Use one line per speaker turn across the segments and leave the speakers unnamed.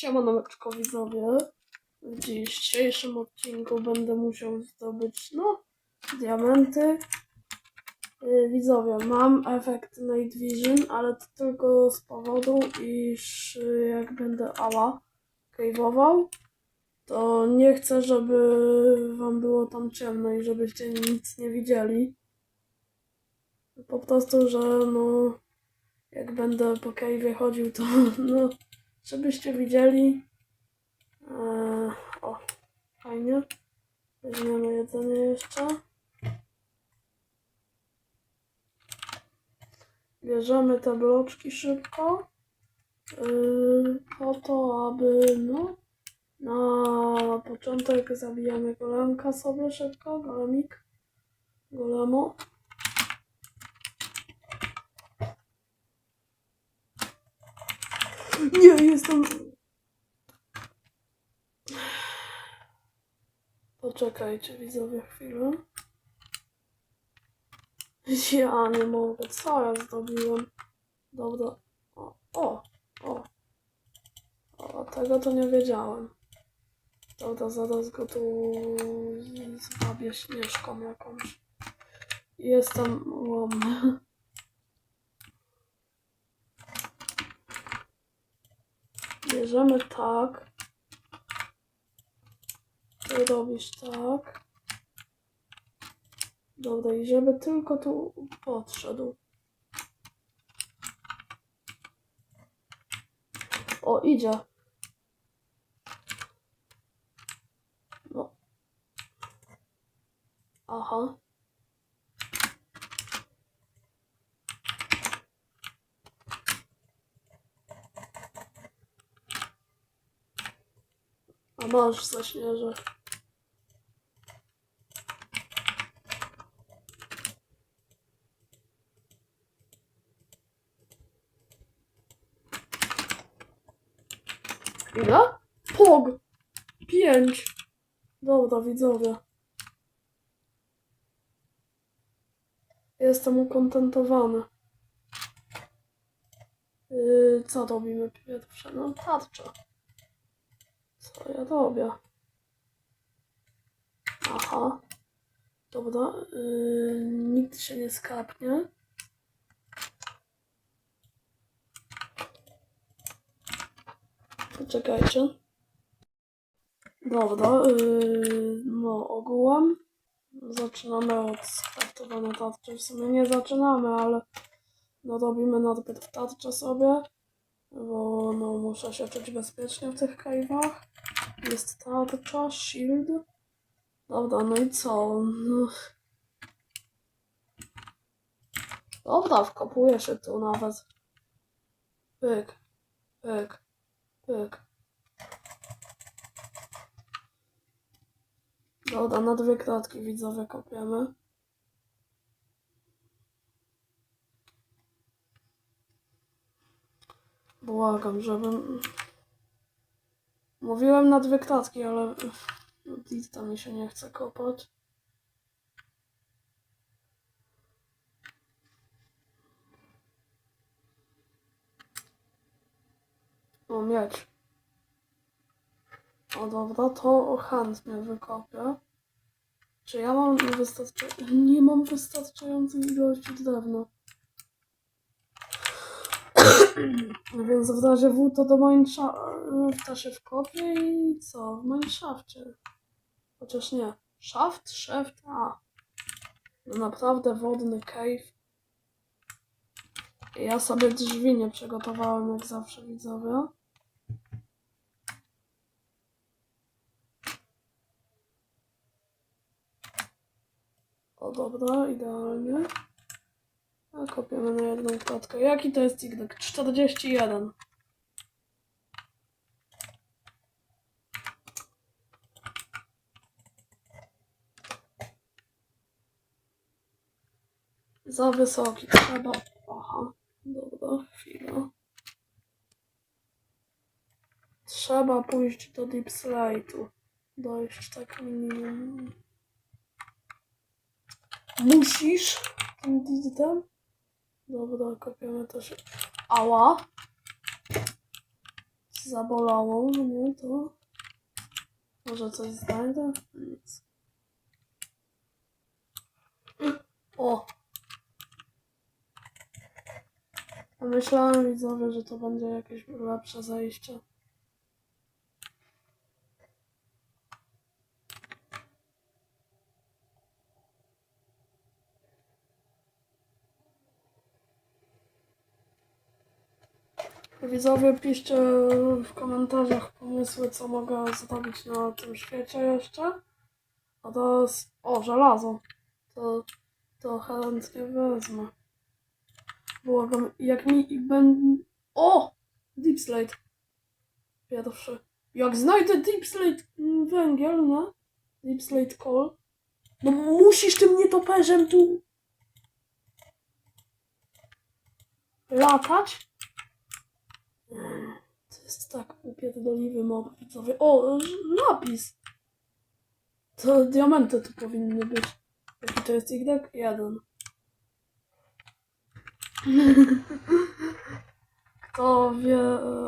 Siemaneczko widzowie. W dzisiejszym odcinku będę musiał zdobyć, no, diamenty. Yy, Widzowie, mam efekt Night Vision, ale to tylko z powodu, iż yy, jak będę ała cave'ował, to nie chcę, żeby wam było tam ciemno i żebyście nic nie widzieli. Po prostu, że no, jak będę po cave'ie chodził, to no, żebyście widzieli. Eee, o, fajnie. Weźmiemy jedzenie jeszcze. Bierzemy te bloczki szybko. Yy, po to, aby no, na początek zabijamy golemka sobie szybko. Golemik. Golemo. Nie, jestem. Poczekajcie, widzowie, chwilę. Ja nie mogę, co ja zdobiłem? Dobra. O, o, o. O, tego to nie wiedziałem. Dobra, zaraz go tu zwabię śnieżką jakąś. Jestem łomny. Bierzemy tak. Ty robisz tak. Dobra, i żeby tylko tu podszedł. O, idzie. No. Aha. A masz zaśnieżę. Ile? Pog! Pięć! Dobra, widzowie. Jestem ukontentowany. Yy, co robimy pierwsze? No, tarczę. Co ja robię? Aha. Dobra. Yy, nikt się nie skapnie. Poczekajcie. Dobra. Yy, no, ogółem. Zaczynamy od skraftowania tarczy. W sumie nie zaczynamy, ale no robimy najpierw tarczę sobie. Bo no, muszę się czuć bezpiecznie w tych cave'ach. Jest tarcza, shield. Dobra, no i co? Dobra, wkopuję się tu nawet. Pyk, pyk, pyk. Dobra, na dwie klatki widzowie kopiemy. Błagam, żebym... Mówiłem na dwie klatki, ale Blitza mi się nie chce kopać. O, miecz. O, dobra, to chętnie wykopię. Czy ja mam wystarczająco... Nie mam wystarczającej ilości drewna. Więc w razie W to do Mineshafta się wkopię i co? W Mineshafcie. Chociaż nie. Shaft? Shaft? A. No naprawdę wodny cave. Ja sobie drzwi nie przygotowałem jak zawsze widzowie. O dobra, idealnie. A kopiemy na jedną klatkę. Jaki to jest Y? 41. Za wysoki. Trzeba... Aha. Dobra, chwila. Trzeba pójść do Deep Slate'u. Dojść tak minimum. Musisz tym digitem? Dobra, kopiemy też. Ała. zabolało mnie, to może coś znajdę? Nic. O! Myślałem widzowie, że to będzie jakieś lepsze zajście. Widzowie, piszcie w komentarzach pomysły, co mogę zrobić na tym świecie jeszcze. A to jest... O, żelazo. To, to chętnie wezmę. Błagam, jak mi będę... O! Deep Slate. Pierwszy. Jak znajdę Deep Slate mm, węgiel, nie? Deep Slate Coal. No musisz tym nietoperzem tu... Latać? Jest tak upierdoliwy mob widzowie. O, lapis. To diamenty tu powinny być. Jaki to jest Y? Jeden. Kto wie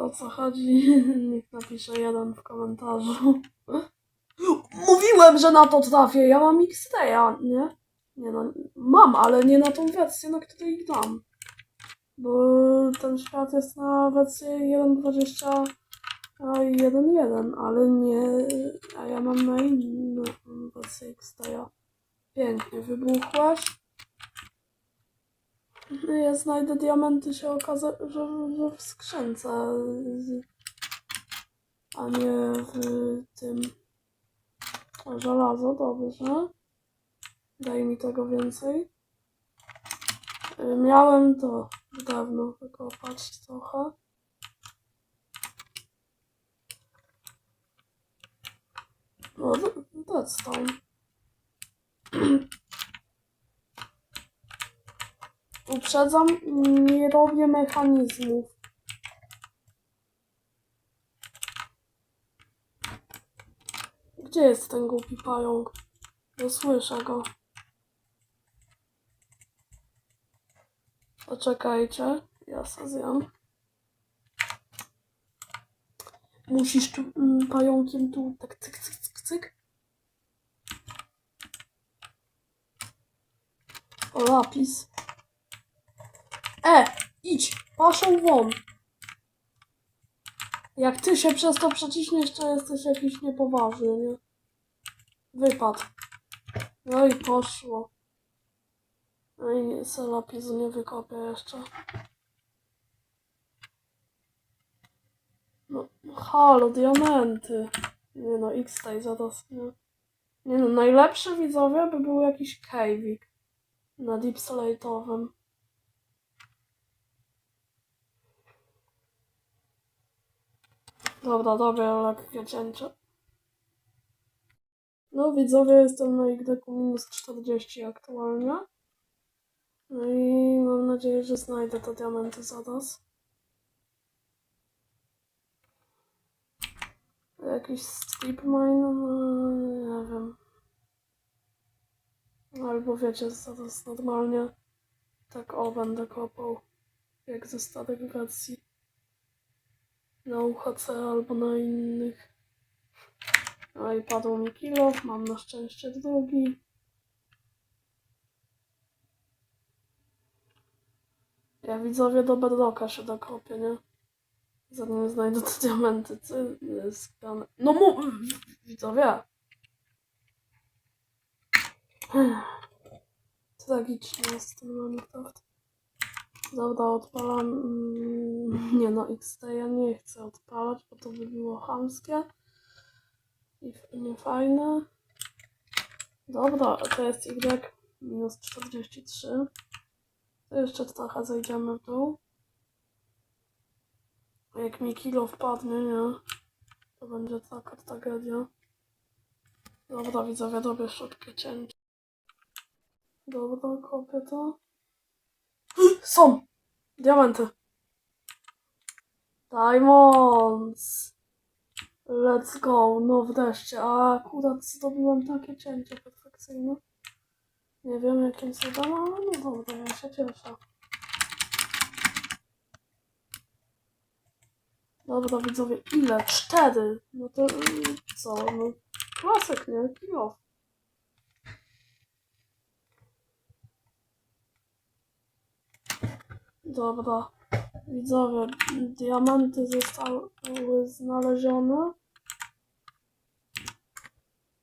o co chodzi, niech napisze jeden w komentarzu. Mówiłem, że na to trafię. Ja mam XT, ja nie? Nie no, mam, ale nie na tą wersję, na której gram. Bo ten świat jest na wersję 1.20 a 1.1, ale nie. A ja mam na inną wersję XT. Pięknie wybuchłaś. Ja znajdę diamenty, się okaże, że, że w skrzynce, a nie w tym. Żelazo, dobrze. Daj mi tego więcej. Miałem to dawno wykopać trochę. No, redstone. Uprzedzam, nie robię mechanizmów. Gdzie jest ten głupi pająk? Nie słyszę go. Poczekajcie, ja se zjem. Musisz tu mm, pająkiem tu tak cyk, cyk, cyk, cyk. O, lapis. E, idź, paszą won. Jak ty się przez to przeciśniesz, to jesteś jakiś niepoważny, nie? Wypad. No i poszło. Nie, se lapisu nie wykopię jeszcze. No, halo, diamenty. Nie no, X-Tay zaraz, nie? Nie no, najlepsze widzowie by był jakiś cave'ik na deep slate'owym. Dobra, dobra, lekkie cięcie. No widzowie, jestem na YD minus 40 aktualnie. No i mam nadzieję, że znajdę te diamenty zaraz. Jakiś strip mine? No, nie wiem. Albo wiecie, zaraz normalnie tak o będę kopał. Jak ze starych wersji. Na UHC albo na innych. No i padł mi kilo, mam na szczęście drugi. Ja widzowie do bedrocka się dokopię, nie? Zanim znajdę te diamenty, co jest. No mu... Widzowie! Tragicznie jest ten Minecraft. Dobra, odpalam. mm, Nie no, XT ja nie chcę odpalać, bo to by było chamskie. I niefajne. Dobra, to jest Y minus 43. Jeszcze trochę zejdziemy w dół. Jak mi kilo wpadnie, nie? To będzie taka tragedia. Dobra, widzowie, robię szybkie cięcie. Dobra, kopię to. Są! Diamenty. Diamonds. Let's go. No wreszcie. A akurat zdobyłem takie cięcie perfekcyjne. Nie wiem jakim cudem, ale no dobra, ja się cieszę. Dobra, widzowie, ile? Cztery. No to y, co? No, klasyk, nie? Kilo. Dobra, widzowie, diamenty zostały znalezione.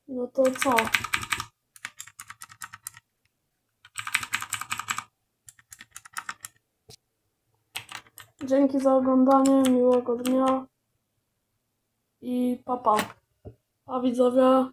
No to co? Dzięki za oglądanie, miłego dnia i papa. Pa. A widzowie,